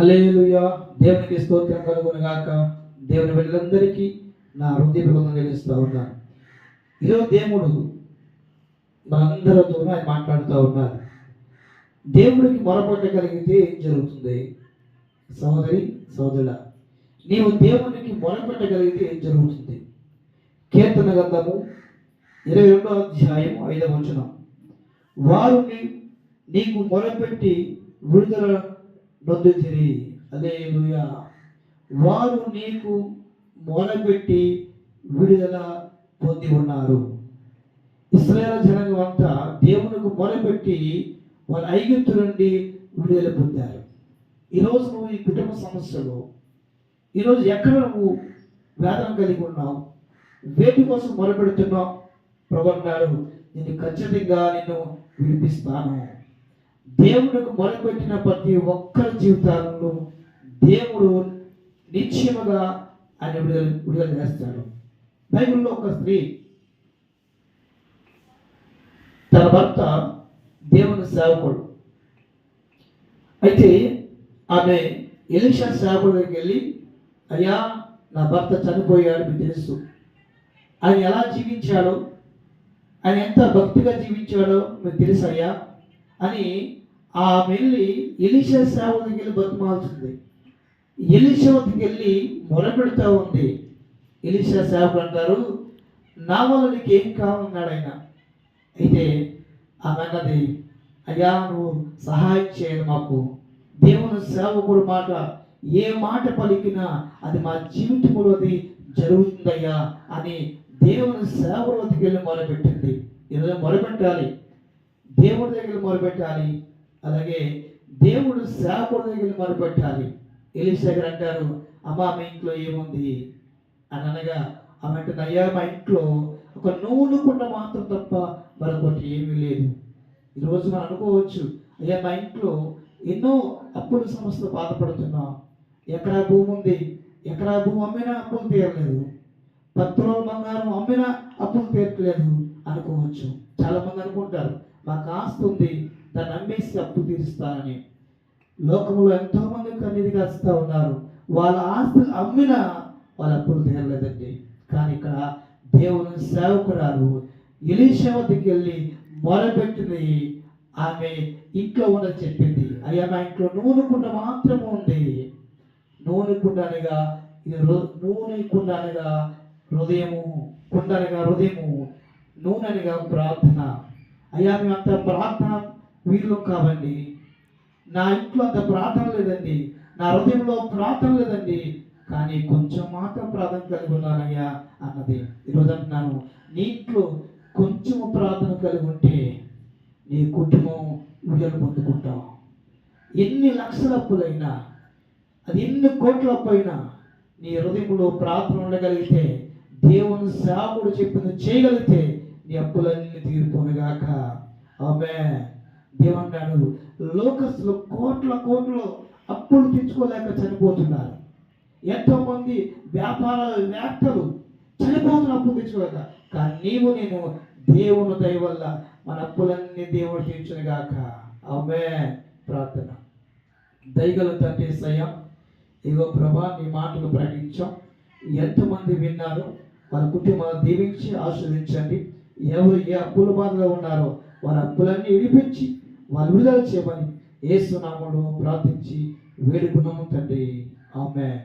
హల్లెలూయా. దేవునికి స్తోత్రం కలుగును గాక దేవుని బిడ్డలందరికీ నా హృదయ బృందం కలిగిస్తూ ఉన్నాను ఈరోజు దేవుడు మనందరితోనూ ఆయన మాట్లాడుతూ ఉన్నారు దేవుడికి మొరపెట్టగలిగితే ఏం జరుగుతుంది? సోదరి సోదరుడ నీవు దేవునికి మొరపెట్టగలిగితే ఏం జరుగుతుంది? కీర్తన గ్రంథము ఇరవై రెండో అధ్యాయం ఐదవ వచనం. వారు నీకు మొరపెట్టి విడుదల నొందుతిరి అలేలుయా వారు నీకు మూలపెట్టి విడుదల పొంది ఉన్నారు. ఇస్రాయేల్ జనాంగం అంతా దేవునికి మొరపెట్టి వారి ఐగుప్తు నుండి విడుదల పొందారు. ఈరోజు నువ్వు ఈ కుటుంబ సమస్యలో ఈరోజు ఎక్కడ నువ్వు వేదన కలిగి ఉన్నావు? వేటి కోసం మొరపెడుతున్నావు? ప్రభు అన్నారు నేను ఖచ్చితంగా నిన్ను విడిపిస్తాను. దేవుడికి మొరపెట్టిన ప్రతి ఒక్కరి జీవితాలను దేవుడు నిశ్చయముగా ఆయన విడుదల విడుదల చేస్తాడు. బైబిల్లో ఒక స్త్రీ తన భర్త దేవుని సేవకుడు. అయితే ఆమె ఎలిషా సేవకుడి దగ్గరికి వెళ్ళి అయ్యా నా భర్త చనిపోయాడు మీకు తెలుసు. ఆయన ఎలా జీవించాడో ఆయన ఎంత భక్తిగా జీవించాడో మీకు తెలుసు అయ్యా అని ఆ వెళ్ళి ఎలిషా సేవ వెళ్ళి బతుమాల్సింది ఎలిషా వద్దకు వెళ్ళి మొరపెడుతూ ఉంది. ఎలిషా సేవకుడు అంటారు నా వల్ల నీకు ఏం కావాలన్నాడు ఆయన? అయితే ఆమె అన్నది అయ్యా నువ్వు సహాయం చేయండి మాకు. దేవుని సేవకుడు మాట ఏ మాట పలికినా అది మా జీవితంలో అది జరుగుతుందయ్యా అని దేవుని సేవలోకి వెళ్ళి మొరపెట్టింది. ఏదైనా మొరపెట్టాలి. దేవుడి దగ్గర మొరపెట్టాలి. అలాగే దేవుడు సేవకుడి దగ్గర మొరపెట్టాలి. ఎలిషా అంటారు అమ్మా మీ ఇంట్లో ఏముంది? అని అనగా ఆమె అంటుంది అయ్యా మా ఇంట్లో ఒక నూనె కుండ మాత్రం తప్ప మరొకటి ఏమీ లేదు. ఈరోజు మనం అనుకోవచ్చు అయ్యా మా ఇంట్లో ఎన్నో అప్పుల సమస్యలు బాధపడుతున్నాం. ఎక్కడ భూమి ఉంది. ఎక్కడ భూమి అమ్మినా అప్పులు తీరలేదు. పత్తుల బంగారం అమ్మినా అప్పులు తీరట్లేదు. అనుకోవచ్చు. చాలా మంది అనుకుంటారు మాకు ఆస్తి ఉంది దాన్ని అమ్మేసి అప్పు తీరుస్తానని. లోకంలో ఎంతో మంది కన్నీరు కాస్తా ఉన్నారు. వాళ్ళ ఆస్తులు అమ్మినా వాళ్ళ అప్పులు తీరలేదండి. కానీ ఇక్కడ దేవుని సేవకురాలు ఎలీషా వద్దకు వెళ్ళి మొరపెట్టింది. ఆమె ఇంట్లో ఉన్నది చెప్పింది. అయ్యా మా ఇంట్లో నూనె కుండ మాత్రమే ఉంది. నూనె కుండ అనగా ఇది నూనె కుండ అనగా హృదయము కుండ అనగా హృదయము నూనె ప్రార్థన. అయ్యా మేము అంత ప్రార్థన వీళ్ళు కావండి. నా ఇంట్లో అంత ప్రార్థన లేదండి. నా హృదయంలో ప్రార్థన లేదండి. కానీ కొంచెం మాత్రం ప్రార్థన కలిగి ఉన్నానయ్యా అన్నది ఈరోజు అంటున్నాను నీ ఇంట్లో కొంచెం ప్రార్థన కలిగి ఉంటే నీ కుటుంబం విడుదల పొందుకుంటావు ఎన్ని లక్షల అప్పులైనా అది ఎన్ని కోట్ల అప్పైనా నీ హృదయంలో ప్రార్థన ఉండగలిగితే దేవుని సేవకుడు చెప్పింది చేయగలిగితే నీ అప్పులన్నీ తీరిపోనుగాక ఆమె దేవన్నాడు లోకస్లో కోట్ల కోట్లు అప్పులు తెచ్చుకోలేక చనిపోతున్నారు. ఎంతో మంది వ్యాపార వ్యాప్తలు చనిపోతున్న అప్పులు తెచ్చుకోలేక కానీ నీవు నేను దేవుని దయ వల్ల మన అప్పులన్నీ దేవుడు తీర్చునుగాక ఆమె ప్రార్థన. దయగల తండ్రి సయ్య ఇగో ప్రభా నీ మాటలు ప్రకటించాం. ఎంతమంది విన్నారు. వాళ్ళ కుటుంబాలు దీవించి ఆస్వాదించండి ఎవరు ఏ అప్పుల బాధలో ఉన్నారో వారి అప్పులన్నీ విడిపించి వాళ్ళు విడుదల చేయమని ఏసునామలో ప్రార్థించి వేడుకున్నాము తండ్రి. ఆమె